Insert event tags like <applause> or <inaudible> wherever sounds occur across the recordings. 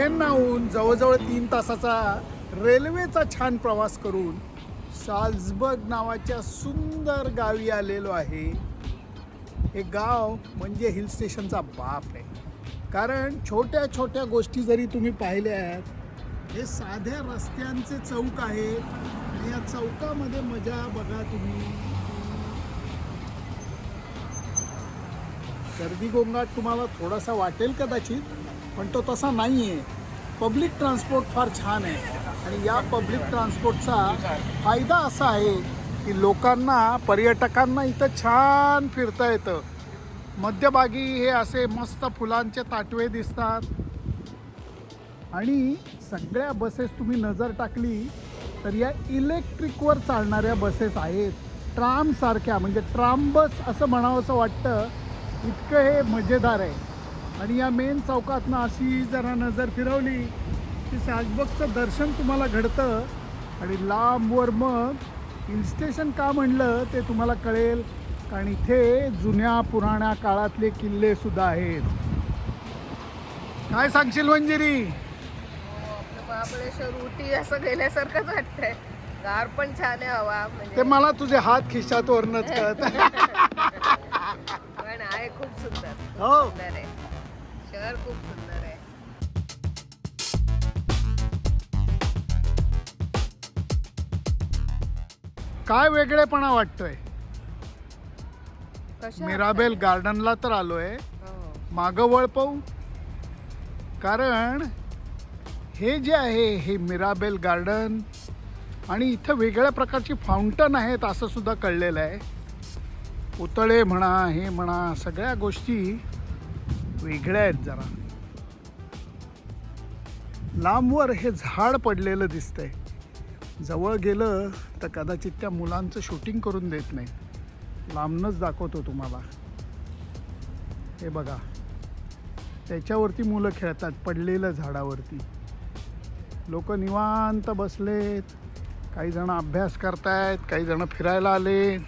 व्हिएन्नाहून जवळजवळ तीन तासाचा रेल्वेचा छान प्रवास करून साल्झबर्ग नावाच्या सुंदर गावी आलेलो आहे. हे गाव म्हणजे हिल स्टेशनचा बाप आहे कारण छोट्या छोट्या गोष्टी जरी तुम्ही पाहिल्यात हे साध्या रस्त्यांचे चौक आहेत आणि या चौकामध्ये मजा बघा तुम्ही. गर्दी गोंगाट तुम्हाला थोडासा वाटेल कदाचित पण तो तसा नाही आहे पब्लिक ट्रान्सपोर्ट फार छान आहे. आणि या पब्लिक ट्रान्सपोर्टचा फायदा असा आहे की लोकांना पर्यटकांना इथं छान फिरता येतं. मध्यभागी हे असे मस्त फुलांचे ताटवे दिसतात. आणि सगळ्या बसेस तुम्ही नजर टाकली तर या इलेक्ट्रिकवर चालणाऱ्या बसेस आहेत. ट्रामसारख्या म्हणजे ट्राम बस असं म्हणावंसं वाटतं इतकं हे मजेदार आहे. आणि या मेन चौकातनं अशी जरा नजर फिरवली की साजबगचं दर्शन तुम्हाला घडतं आणि लांबवर मग हिल स्टेशन का म्हणलं ते तुम्हाला कळेल कारण इथे जुन्या पुराण्या काळातले किल्ले सुद्धा आहेत. काय सांगशील मंजिरी महाबळेश्वर उटी असं गेल्यासारखंच वाटतंय. गार पण छान आहे हवा ते म्हणजे मला तुझे हात खिशात वरनच कळत. <laughs> पण आहे खूप सुंदर. हो. सुंदर आहे. शहर खूप सुंदर आहे. काय वेगळेपणा वाटतोय? कशा मिराबेल गार्डनला तर आलोय. हो. मागं वळ पाहू. कारण हे जे आहे हे मिराबेल गार्डन आणि इथं वेगळ्या प्रकारची फाउंटन आहेत असं सुद्धा कळलेलं आहे. पुतळे म्हणा हे म्हणा सगळ्या गोष्टी वेगळ्या आहेत जरा. लांबवर हे झाड पडलेलं दिसतंय. जवळ गेलं तर कदाचित त्या मुलांचं शूटिंग करून देत नाही लांबनच दाखवतो तुम्हाला. हे बघा. त्याच्यावरती मुलं खेळतात पडलेलं झाडावरती. लोक निवांत बसलेत. काही जण अभ्यास करतायत काही जण फिरायला आलेत.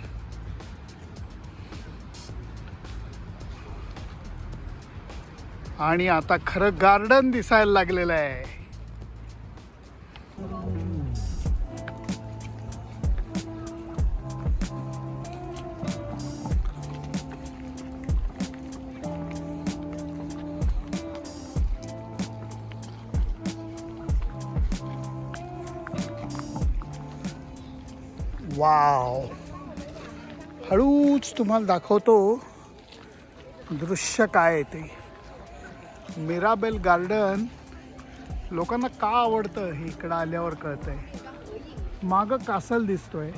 आणि आता खरं गार्डन दिसायला लागलेलं आहे. वाव हळूच तुम्हाला दाखवतो दृश्य काय आहे ते. Mirabell garden. लोकांना का आवडतं हे इकडं आल्यावर कळतंय. मागं कासल दिसतोय.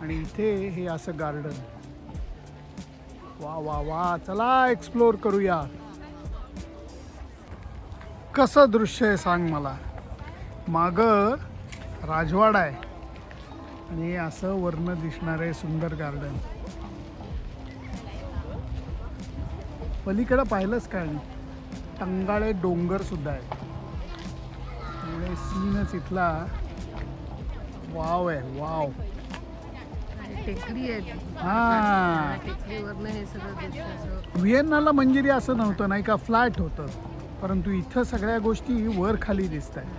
आणि इथे हे असं गार्डन. वा वा वा. चला एक्सप्लोर करूया. कसं दृश्य आहे सांग मला. मागं राजवाडा आहे. आणि हे असं वर्ण दिसणारे सुंदर गार्डन. पलीकडं पाहिलंच काय? नाही टंगाळे डोंगर सुद्धा आहे. त्यामुळे सीनच इथला वाव आहे वाव. टेकडी आहे ती. हा. टेकडीवरनं हे सगळं दिसतं. असं. व्हिएन्नाला मंजिरी असं नव्हतं नाही का? फ्लॅट होतं. परंतु इथं सगळ्या गोष्टी वर खाली दिसत आहेत.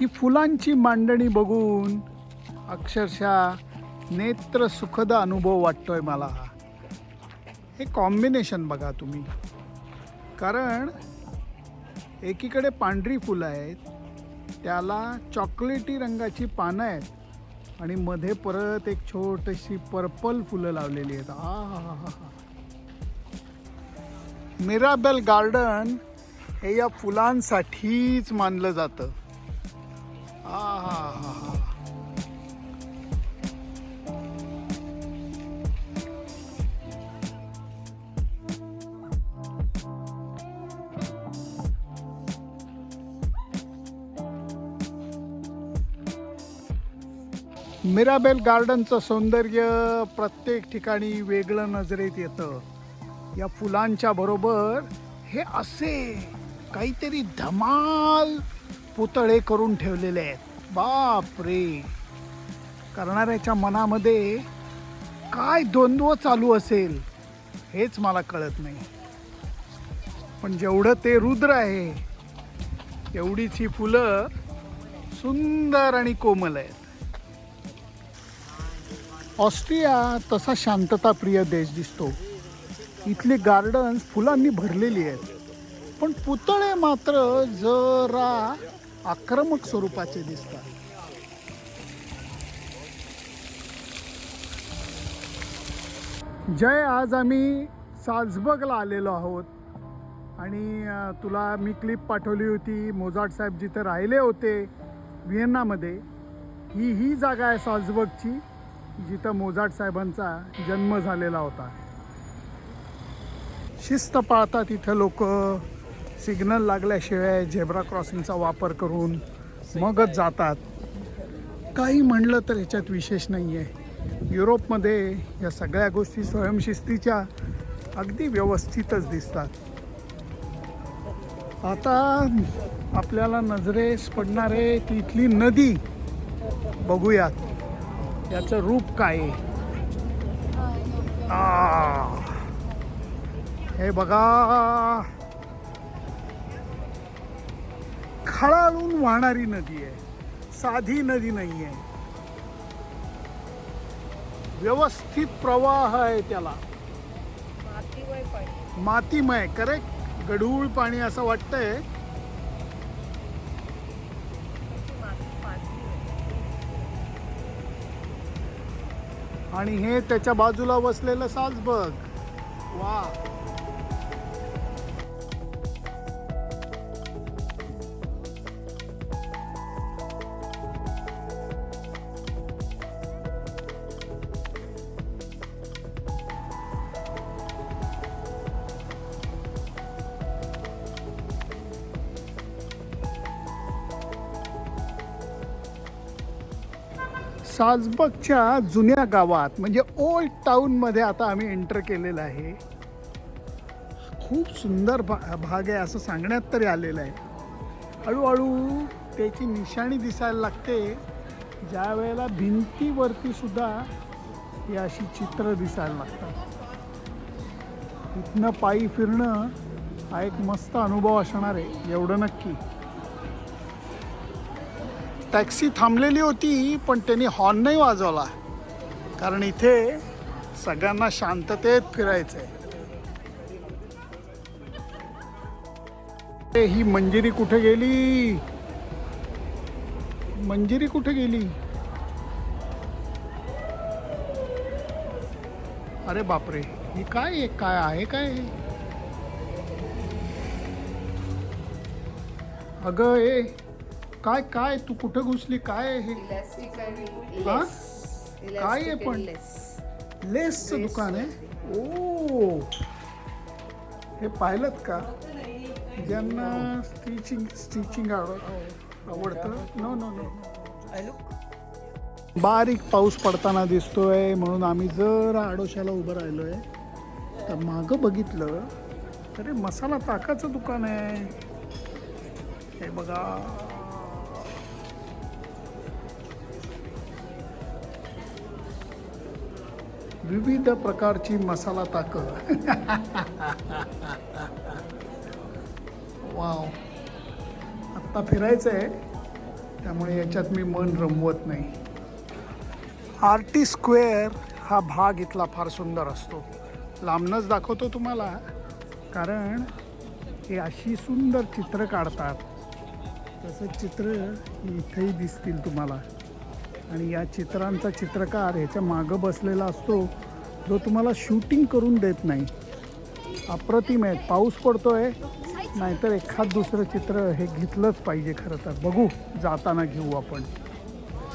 ही फुलांची मांडणी बघून अक्षरशः नेत्र सुखद अनुभव वाटतोय मला. हा हे कॉम्बिनेशन बघा तुम्ही. कारण एकीकडे पांढरी फुलं आहेत त्याला चॉकलेटी रंगाची पानं आहेत आणि मध्ये परत एक छोटीशी पर्पल फुलं लावलेली आहेत. आ हा हा हा हा. मिराबेल गार्डन हे या फुलांसाठीच मानलं जातं. मिराबेल गार्डनचं सौंदर्य प्रत्येक ठिकाणी वेगळं नजरेत येतं. या फुलांच्या बरोबर हे असे काहीतरी धमाल पुतळे करून ठेवलेले आहेत. बाप रे करणाऱ्याच्या मनामध्ये काय द्वंद्व चालू असेल हेच मला कळत नाही. पण जेवढं ते रुद्र आहे एवढीच ही फुलं सुंदर आणि कोमल आहेत. ऑस्ट्रिया तसा शांतताप्रिय देश दिसतो. इथली गार्डन्स फुलांनी भरलेली आहेत. पण पुतळे मात्र जरा आक्रमक स्वरूपाचे दिसतात. जय आज आम्ही साल्झबर्गला आलेलो आहोत. आणि तुला मी क्लिप पाठवली होती मोजाट साहेब जिथे राहिले होते व्हिएन्नामध्ये. ही ही जागा आहे साल्झबर्गची जिथं मोजाट साहेबांचा जन्म झालेला होता. शिस्त पाळतात इथं लोक. सिग्नल लागल्याशिवाय झेब्रा क्रॉसिंगचा वापर करून मगच जातात. काही म्हणलं तर ह्याच्यात विशेष नाही आहे युरोपमध्ये या सगळ्या गोष्टी स्वयंशिस्तीच्या अगदी व्यवस्थितच दिसतात. आता आपल्याला नजरेस पडणारे ती इथली नदी बघूयात. याचं रूप काय? हे बघा. खळाळून वाहणारी नदी आहे. साधी नदी नाही आहे व्यवस्थित प्रवाह आहे त्याला. मातीमय करेक्ट गढूळ पाणी असं वाटतंय. आणि हे त्याच्या बाजूला वसलेलं बघ. वा. साजबगच्या जुन्या गावात म्हणजे ओल्ड टाऊनमध्ये आता आम्ही एंटर केलेलं आहे. खूप सुंदर भा भाग आहे असं सांगण्यात तरी आलेलं आहे. हळूहळू त्याची निशाणी दिसायला लागते. ज्या वेळेला भिंतीवरती सुद्धा ही अशी चित्र दिसायला लागतात. इथनं पायी फिरणं हा एक मस्त अनुभव असणार आहे एवढं नक्की. टॅक्सी थांबलेली होती पण त्यांनी हॉर्न नाही वाजवला. कारण इथे सगळ्यांना शांततेत फिरायचं आहे ही मंजिरी कुठे गेली? मंजिरी कुठे गेली? अरे बापरे ही काय आहे? काय आहे काय? अगं ए काय काय तू कुठं घुसली? काय हे? इलास्टिक आणि हा? लेस काय आहे पण? लेसचं लेस दुकान आहे? ओ! हे पाहिलं का? ज्यांना स्टिचिंग स्टिचिंग आवड आवडतं. नो नो नो बारीक पाऊस पडताना दिसतोय म्हणून आम्ही जरा आडोशाला उभं राहिलो आहे तर मागं बघितलं तर मसाला ताकाचं दुकान आहे. हे बघा. विविध प्रकारची मसाला ताकं वाव. आत्ता फिरायचं आहे त्यामुळे याच्यात मी मन रमवत नाही. आर्टी स्क्वेअर हा भाग इथला फार सुंदर असतो. लांबनच दाखवतो तुम्हाला कारण हे अशी सुंदर चित्र काढतात. तसं चित्र इथेही दिसतील तुम्हाला. आणि या चित्रांचा चित्रकार ह्याच्या मागं बसलेला असतो जो तुम्हाला शूटिंग करून देत नाही. अप्रतिम आहे. पाऊस पडतो आहे नाहीतर एखाद दुसरं चित्र हे घेतलंच पाहिजे खरं तर. बघू जाताना घेऊ आपण.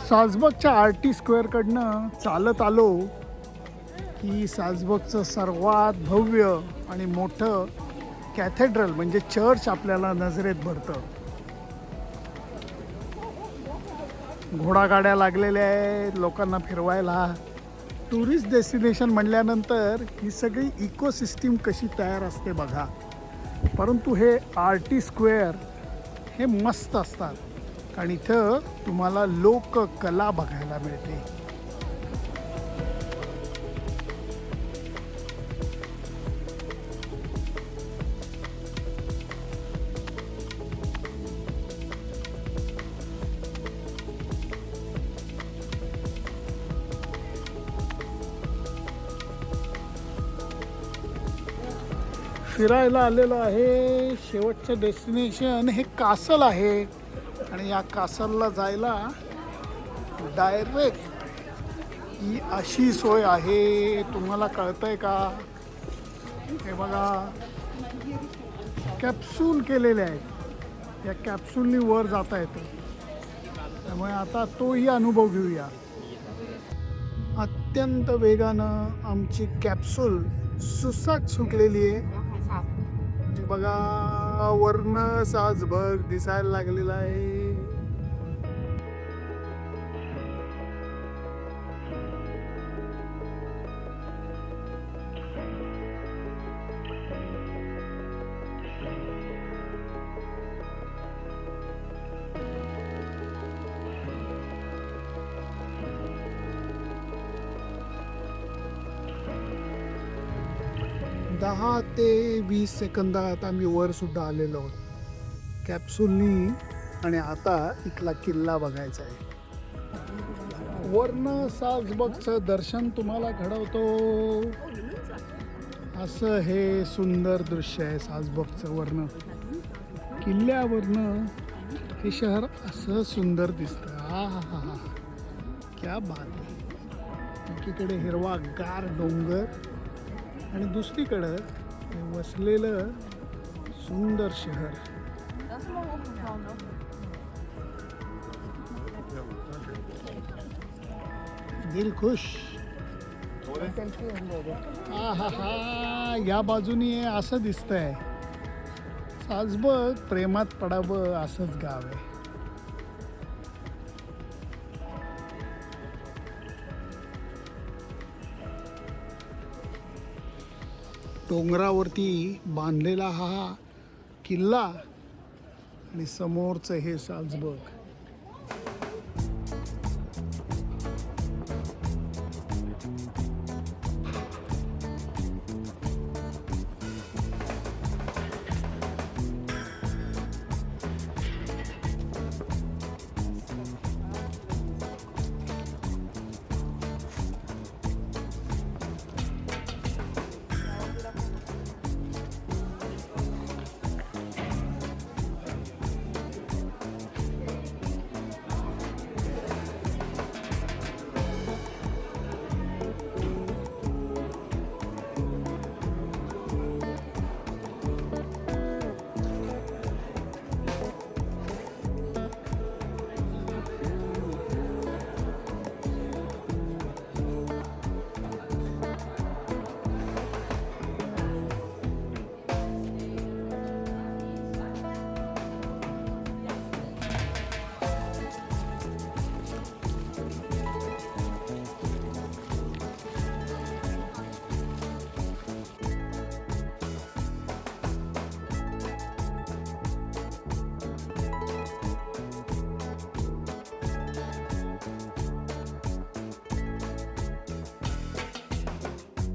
सासबगच्या आर टी स्क्वेअरकडनं चालत आलो की साल्झबर्गचं सर्वात भव्य आणि मोठं कॅथेड्रल म्हणजे चर्च आपल्याला नजरेत भरतं. घोडागाड्या लागलेल्या आहेत लोकांना फिरवायला. टुरिस्ट डेस्टिनेशन म्हणल्यानंतर ही सगळी इकोसिस्टीम कशी तयार असते बघा. परंतु हे आर्टी स्क्वेअर हे मस्त असतात. कारण इथं तुम्हाला लोककला बघायला मिळते. फिरायला आलेलो आहे. शेवटचं डेस्टिनेशन हे कासल आहे. आणि या कासलला जायला डायरेक्ट ही अशी सोय आहे. तुम्हाला कळतंय का? हे बघा. कॅप्सूल केलेले आहेत. या कॅप्सूलनी वर जाता येतं. त्यामुळे आता तोही अनुभव घेऊया. अत्यंत वेगानं आमची कॅप्सूल सुसाट सुटलेली आहे. बघा वर्ण साजभर दिसायला लागलेला आहे. दहा ते वीस सेकंदात आम्ही वर सुद्धा आलेलो आहोत. कॅप्सूलनी आणि आता इथला किल्ला बघायचा आहे. वर्ण साजबगचं दर्शन तुम्हाला घडवतो. असं हे सुंदर दृश्य आहे साजबगचं वर्ण किल्ल्यावरनं हे शहर असं सुंदर दिसतं. हा हा हा हा क्या बात आहे. एकीकडे हिरवा गार डोंगर आणि दुसरीकडं वसलेलं सुंदर शहर. दिल खुश. हा हा हा या बाजूनी असं दिसतंय. साजबग प्रेमात पडावं असंच गाव आहे. डोंगरावरती बांधलेला हा किल्ला आणि समोरचं हे साल्झबर्ग